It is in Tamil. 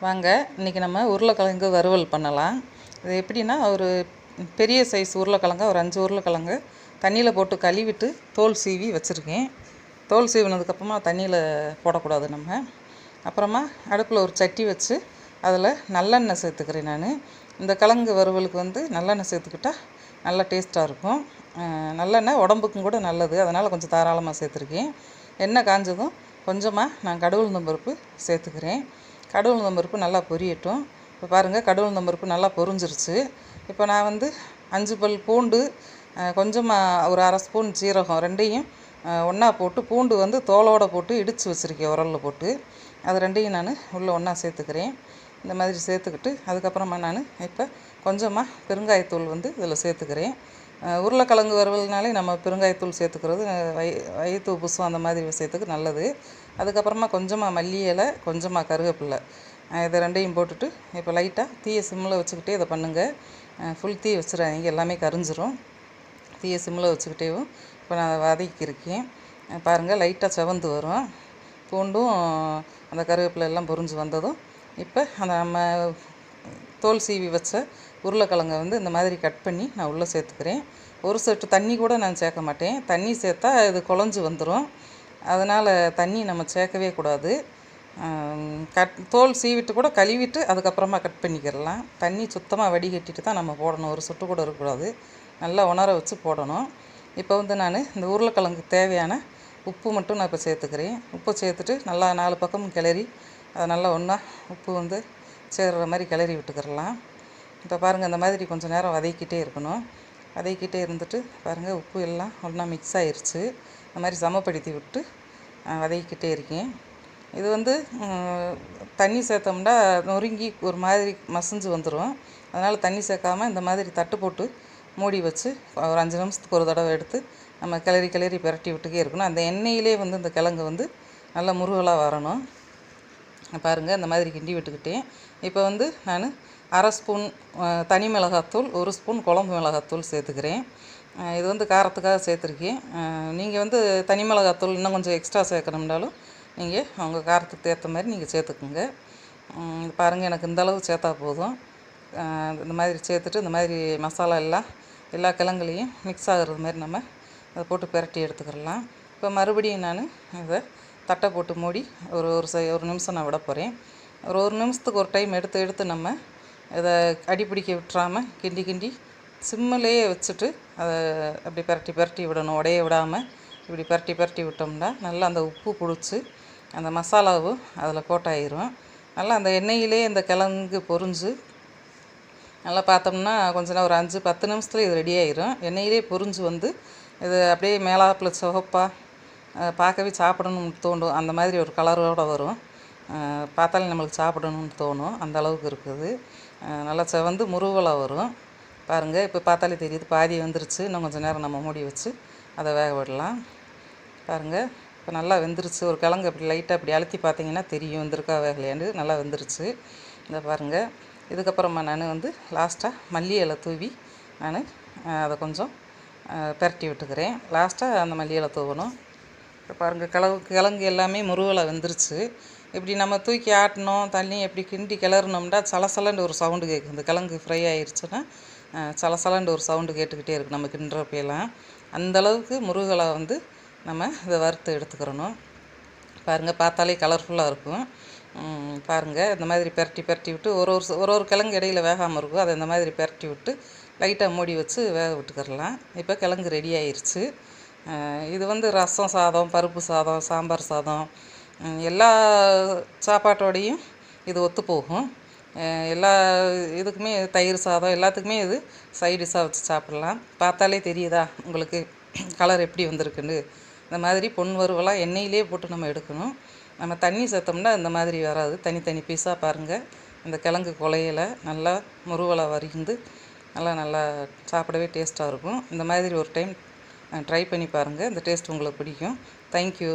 வாங்க இன்றைக்கி நம்ம உருளைக்கிழங்கு வறுவல் பண்ணலாம். இது எப்படின்னா ஒரு பெரிய சைஸ் உருளைக்கிழங்க ஒரு அஞ்சு உருளைக்கிழங்கு தண்ணியில் போட்டு கழுவிட்டு தோல் சீவி வச்சுருக்கேன். தோல் சீவினதுக்கப்புறமா தண்ணியில் போடக்கூடாது நம்ம. அப்புறமா அடுப்பில் ஒரு சட்டி வச்சு அதில் நல்லெண்ணெய் சேர்த்துக்கிறேன் நான். இந்த கிழங்கு வறுவலுக்கு வந்து நல்லெண்ணெய் சேர்த்துக்கிட்டா நல்லா டேஸ்ட்டாக இருக்கும். நல்லெண்ணெய் உடம்புக்கும் கூட நல்லது. அதனால் கொஞ்சம் தாராளமாக சேர்த்துருக்கேன். எண்ணெய் காஞ்சதும் கொஞ்சமாக நான் கடவுள் பருப்பு சேர்த்துக்கிறேன். கடவுள் பருப்பு நல்லா பொரியட்டும். இப்போ பாருங்கள் கடவுள் பருப்பு நல்லா பொரிஞ்சிருச்சு. இப்போ நான் வந்து அஞ்சு பல் பூண்டு கொஞ்சமாக ஒரு அரை ஸ்பூன் சீரகம் ரெண்டையும் ஒன்றா போட்டு பூண்டு வந்து தோலோடு போட்டு இடித்து வச்சுருக்கேன் உரலில் போட்டு. அது ரெண்டையும் நான் உள்ளே ஒன்றா சேர்த்துக்கிறேன். இந்த மாதிரி சேர்த்துக்கிட்டு அதுக்கப்புறமா நான் இப்போ கொஞ்சமாக பெருங்காயத்தூள் வந்து இதில் சேர்த்துக்கிறேன். உருளைக்கிழங்கு வறுவல்னாலே நம்ம பெருங்காயத்தூள் சேர்த்துக்கிறது வய வயிற்று உப்புசம் அந்த மாதிரி விஷயத்துக்கு நல்லது. அதுக்கப்புறமா கொஞ்சமாக மல்லி இலை கொஞ்சமாக கருவேப்பில்லை இதை ரெண்டையும் போட்டுட்டு இப்போ லைட்டாக தீயை சிம்மில் வச்சுக்கிட்டே இதை பண்ணுங்கள் ஃபுல் தீ வச்சிடாதீங்க எல்லாமே கரிஞ்சிரும். தீயை சிம்மில் வச்சுக்கிட்டேவும் இப்போ நான் அதை வதக்கியிருக்கேன். பாருங்கள் லைட்டாக செவந்து வரும். பூண்டும் அந்த கருவேப்பிலை எல்லாம் பொரிஞ்சு வந்ததும் இப்போ அந்த நம்ம தோல் சீவி வச்ச உருளைக்கிழங்கை வந்து இந்த மாதிரி கட் பண்ணி நான் உள்ளே சேர்த்துக்கிறேன். ஒரு சொட்டு தண்ணி கூட நான் சேர்க்க மாட்டேன். தண்ணி சேர்த்தா இது குழஞ்சி வந்துடும் அதனால் தண்ணி நம்ம சேர்க்கவே கூடாது. கட் தோல் சீவிட்டு கூட கழுவிட்டு அதுக்கப்புறமா கட் பண்ணிக்கிறலாம். தண்ணி சுத்தமாக வடிகட்டிட்டு தான் நம்ம போடணும். ஒரு சொட்டு கூட இருக்கக்கூடாது. நல்லா உணர வச்சு போடணும். இப்போ வந்து நான் இந்த உருளைக்கிழங்கு தேவையான உப்பு மட்டும் நான் இப்போ சேர்த்துக்கிறேன். உப்பு சேர்த்துட்டு நல்லா நாலு பக்கமும் கிளறி அதை நல்லா ஒன்றா உப்பு வந்து சேர்கிற மாதிரி கிளறி விட்டுக்கிறலாம். இப்போ பாருங்கள் இந்த மாதிரி கொஞ்சம் நேரம் வதக்கிட்டே இருக்கணும். வதக்கிட்டே இருந்துட்டு பாருங்கள் உப்பு எல்லாம் ஒன்றா மிக்ஸ் ஆயிடுச்சு இந்த மாதிரி சமப்படுத்தி விட்டு அஹ், வதக்கிட்டே இருக்கேன். இது வந்து தண்ணி சேர்த்தோம்னா நொறுங்கி ஒரு மாதிரி மசிஞ்சு வந்துடும் அதனால் தண்ணி சேர்க்காம இந்த மாதிரி தட்டு போட்டு மூடி வச்சு ஒரு அஞ்சு நிமிஷத்துக்கு ஒரு தடவை எடுத்து நம்ம கிளறி கிளறி பிரட்டி விட்டுக்கே இருக்கணும். அந்த எண்ணெயிலே வந்து இந்த கிழங்கு வந்து நல்லா முருகலாக வரணும். பாருங்கள் அந்த மாதிரி கிண்டி விட்டுக்கிட்டேன். இப்போ வந்து நான் அரை ஸ்பூன் தனி மிளகாத்தூள் ஒரு ஸ்பூன் குழம்பு மிளகாத்தூள் சேர்த்துக்கிறேன். இது வந்து காரத்துக்காக சேர்த்துருக்கேன். நீங்கள் வந்து தனி மிளகாத்தூள் இன்னும் கொஞ்சம் எக்ஸ்ட்ரா சேர்க்கணும்னாலும் நீங்கள் உங்கள் காரத்துக்கு ஏற்ற மாதிரி நீங்கள் சேர்த்துக்குங்க. இது பாருங்கள் எனக்கு இந்த அளவு சேர்த்தா போதும். இந்த மாதிரி சேர்த்துட்டு இந்த மாதிரி மசாலா எல்லாம் எல்லா கிழங்குலையும் மிக்ஸ் ஆகுறது மாதிரி நம்ம அதை போட்டு பிரட்டி எடுத்துக்கிடலாம் இப்போ மறுபடியும் நான் இதை தட்டை போட்டு மூடி ஒரு ஒரு செ ஒரு நிமிஷம் நான் விட போகிறேன் ஒரு ஒரு நிமிஷத்துக்கு ஒரு டைம் எடுத்து எடுத்து நம்ம இதை அடிப்பிடிக்க விட்டுறாமல் கிண்டி கிண்டி சிம்மிலேயே வச்சுட்டு அதை அப்படி பரட்டி பரட்டி விடணும். உடைய விடாமல் இப்படி பரட்டி பரட்டி விட்டோம்னா நல்லா அந்த உப்பு பிடிச்சி அந்த மசாலாவும் அதில் கோட்டாயிரும். நல்லா அந்த எண்ணெயிலே இந்த கிழங்கு பொரிஞ்சு நல்லா பார்த்தோம்னா கொஞ்ச நேரம் ஒரு அஞ்சு பத்து நிமிஷத்துல இது ரெடி ஆயிரும். எண்ணெயிலே பொரிஞ்சு வந்து இது அப்படியே மேலாப்பில் சிவப்பாக பார்க்கவே சாப்பிடணும்னு தோணும். அந்த மாதிரி ஒரு கலரோடு வரும். பார்த்தாலே நம்மளுக்கு சாப்பிடணும்னு தோணும். அந்த அளவுக்கு இருக்குது. நல்லா செவந்து முருகலாக வரும். பாருங்கள் இப்போ பார்த்தாலே தெரியுது. பாதி வந்துருச்சு. இன்னும் கொஞ்சம் நேரம் நம்ம மூடி வச்சு அதை வேக விடலாம். பாருங்கள் இப்போ நல்லா வெந்துருச்சு. ஒரு கிழங்கு அப்படி லைட்டாக அப்படி அழுத்தி பார்த்தீங்கன்னா தெரியும். வந்திருக்கா வேகலையாண்டு நல்லா வெந்துருச்சு. இதை பாருங்கள் இதுக்கப்புறமா நான் வந்து லாஸ்ட்டாக மல்லி இலை தூவி நான் அதை கொஞ்சம் பெரட்டி விட்டுக்கிறேன். லாஸ்ட்டாக அந்த மல்லி இலை தூவணும். பாருங்கள் கிழங்கு கிழங்கு எல்லாமே முருகலாக வந்துருச்சு. இப்படி நம்ம தூக்கி ஆட்டினோம் தண்ணி எப்படி கிண்டி கிளறினோம்னா சலசலன்னு ஒரு சவுண்டு கேட்கும் இந்த கிழங்கு ஃப்ரை ஆயிடுச்சுன்னா அஹ், ஒரு சவுண்டு கேட்டுக்கிட்டே இருக்குது நம்ம கிண்டுறப்பெல்லாம் அந்த அளவுக்கு முருகலை வந்து நம்ம இதை வறுத்து எடுத்துக்கிறணும். பாருங்கள் பார்த்தாலே கலர்ஃபுல்லாக இருக்கும். பாருங்கள் இந்த மாதிரி பெரட்டி பெரட்டி விட்டு ஒரு ஒரு ஒரு ஒரு கிழங்கு இடையில வேகாமல் இருக்கும். அதை இந்த மாதிரி பெரட்டி விட்டு லைட்டாக மூடி வச்சு வேக விட்டுக்கிறலாம். இப்போ கிழங்கு ரெடி ஆயிடுச்சு இது வந்து ரசம் சாதம் பருப்பு சாதம் சாம்பார் சாதம் எல்லா சாப்பாட்டோடையும் இது ஒத்து போகும் எல்லா இதுக்குமே தயிர் சாதம் எல்லாத்துக்குமே இது சைடிஷாக வச்சு சாப்பிட்லாம். பார்த்தாலே தெரியுதா உங்களுக்கு கலர் எப்படி வந்திருக்குன்னு. இந்த மாதிரி பொன் வறுவலாக எண்ணெயிலே போட்டு நம்ம எடுக்கணும். நம்ம தண்ணி சேர்த்தோம்னா இந்த மாதிரி வராது. தனித்தனி பீஸாக பாருங்கள் இந்த கிழங்கு குலையில் நல்லா முருவலை வரிந்து நல்லா நல்லா சாப்பிடவே டேஸ்ட்டாக இருக்கும். இந்த மாதிரி ஒரு டைம் ட்ரை பண்ணி பாருங்கள் இந்த டேஸ்ட் உங்களுக்கு பிடிக்கும். தேங்க்யூ